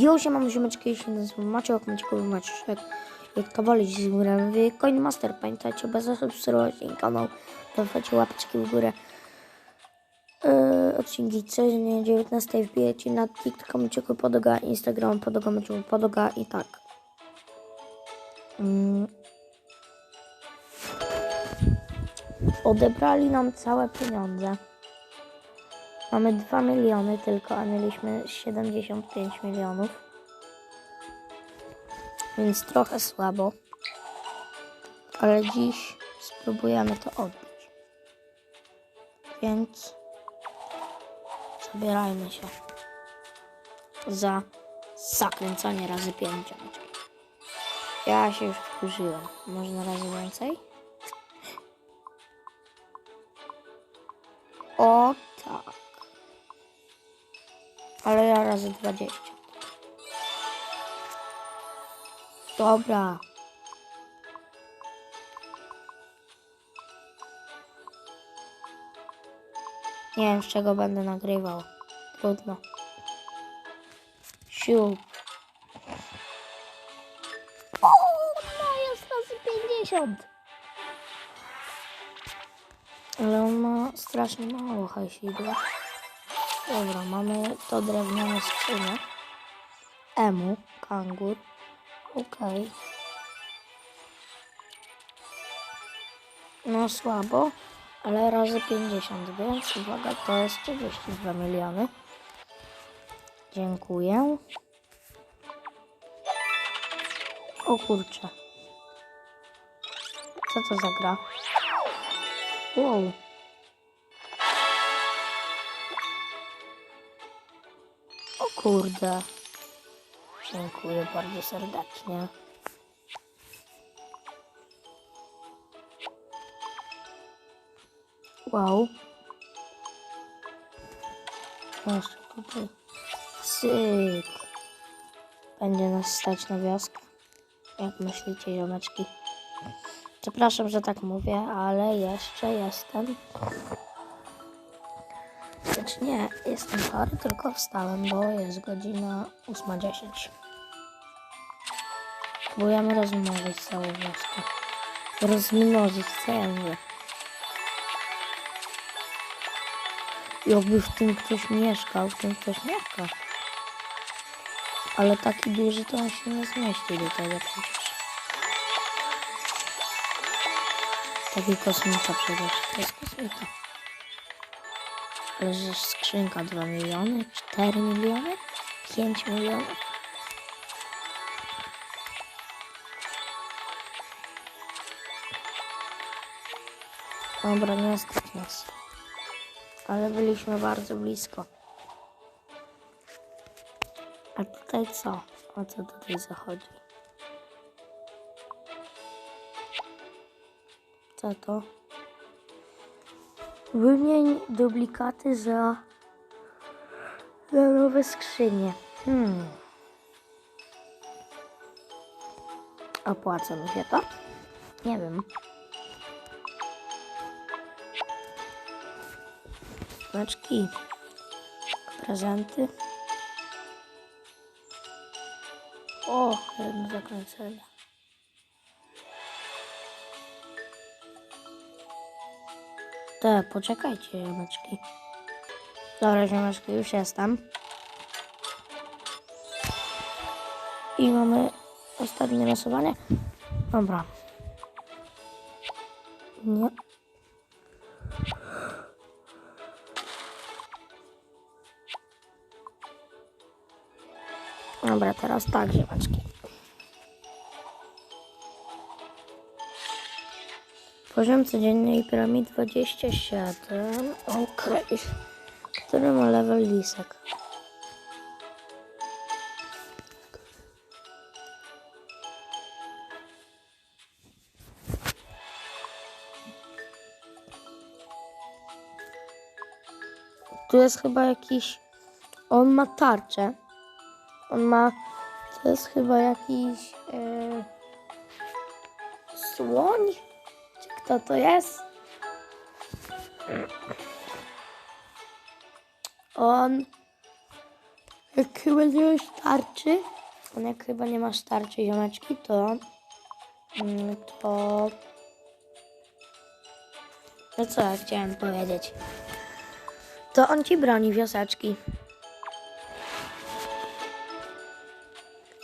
Już ja mam ziomeczki, jeśli nazywam Maciek, Maciekowy Maciuszek. Jak kawalić z górę w Coin Master. Pamiętajcie, bez zasubskrybować ten kanał. Dawajcie łapeczki w górę. Yy, odcinki codziennie 19 wbijecie na TikToka Maciekowy Podoga, Instagram Podoga Maciekowy Podoga i tak. Mm. Odebrali nam całe pieniądze. Mamy 2 miliony tylko, a mieliśmy 75 milionów. Więc trochę słabo. Ale dziś spróbujemy to odbić. Więc zabierajmy się za zakręcanie razy 5. Ja się już wkurzyłem. Można razy więcej? O. Ale ja razy 20. Dobra. Nie wiem, z czego będę nagrywał. Trudno. Siup. O, no jest razy 50. Ale on ma strasznie mało hajsidła. Dobra, mamy to drewniane skrzynie. Emu, kangur. Okej. No słabo, ale razy 50, więc uwaga, to jest 32 miliony. Dziękuję. O kurczę. Co to za gra? Wow. Kurde. Dziękuję bardzo serdecznie. Wow. Jeszcze tutaj. Syk. Będzie nas stać na wioskę. Jak myślicie, ziomeczki? Przepraszam, że tak mówię, ale jeszcze jestem. Znaczy nie, jestem chory, tylko wstałem, bo jest godzina 8.10. Próbujemy rozmnożyć całą wioskę. Rozmnożyć, co ja mówię. Jakby w tym ktoś mieszkał, w tym ktoś mieszka. Ale taki duży to on się nie zmieści do tego przecież. Taki kosmita przecież. To jest kosmita. Ale że skrzynka 2 miliony, 4 miliony, 5 milionów. Dobra, nie stać nas. Ale byliśmy bardzo blisko. A tutaj co? O co tutaj zachodzi? Co to? Wymień duplikaty za, za nowe skrzynie. Hmm. Opłaca mi się to? Nie wiem. Znaczki. Prezenty. O, jedno zakręcenie. Te, poczekajcie, ziomeczki. Dobra, ziomeczki, już jestem. I mamy ostatnie losowanie. Dobra. Nie. Dobra, teraz tak, ziomeczki. Poziom codziennej piramid 27. Okej. Który ma level lisek? Tu jest chyba jakiś... On ma tarczę. On ma... To jest chyba jakiś... E... Słoń? Kto to jest? On Jak chyba nie masz tarczy, jak chyba nie masz tarczy, ziomeczki, to... mm, To... No co ja chciałem powiedzieć? To on ci broni wioseczki.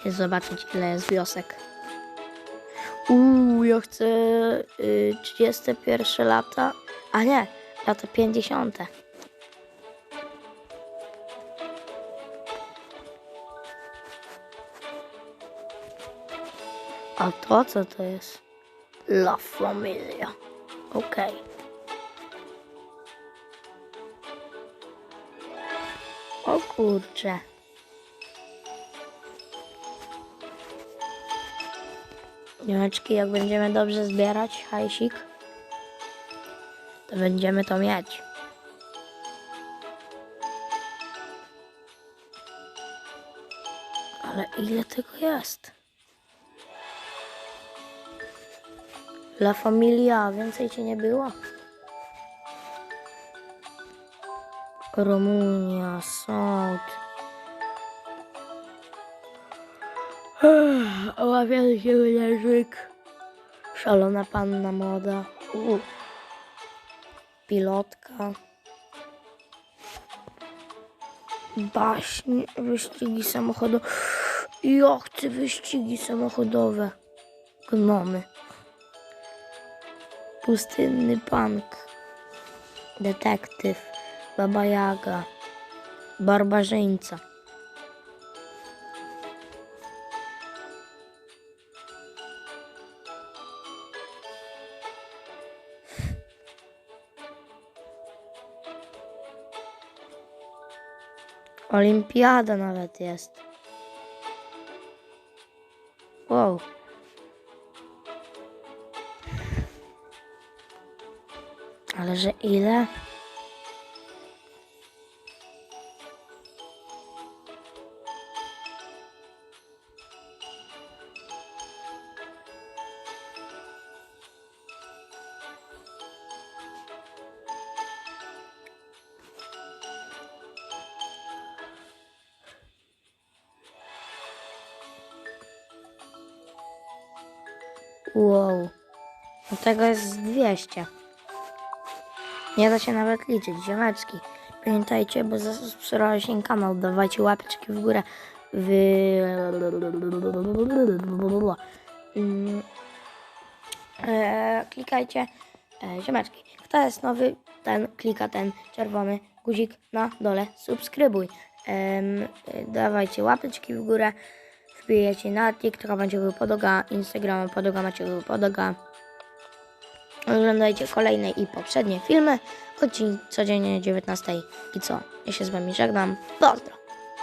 Chcę zobaczyć ile jest wiosek. Uuu, ja chcę y, 31 lata. A nie, lata 50. A to co to jest? La Familia. Okej. O kurcze. Niemeczki, jak będziemy dobrze zbierać hajsik, to będziemy to mieć. Ale ile tego jest? La Familia, więcej ci nie było? Rumunia, sąd. Oławiany się wyleżyk. Szalona panna moda. U. Pilotka. Baśnie, wyścigi samochodowe. Ja chcę wyścigi samochodowe. Gnomy. Pustynny punk. Detektyw. Baba Jaga. Barbarzyńca. Olimpiada nawet jest. Wow. Ale że ile? Wow. No tego jest 200. Nie da się nawet liczyć, ziomeczki. Pamiętajcie, bo zasubskrybowałeś ten kanał, dawajcie łapeczki w górę. Mm. E, klikajcie, e, ziomeczki. Kto jest nowy, ten klika ten czerwony guzik na dole, subskrybuj. Em, e, dawajcie łapeczki w górę. Wbijecie na TikToka, będzie był podoga, Instagrama podoga, macie był podoga. Oglądajcie kolejne i poprzednie filmy. Godzin codziennie 19. I co? Ja się z wami żegnam. Pozdro!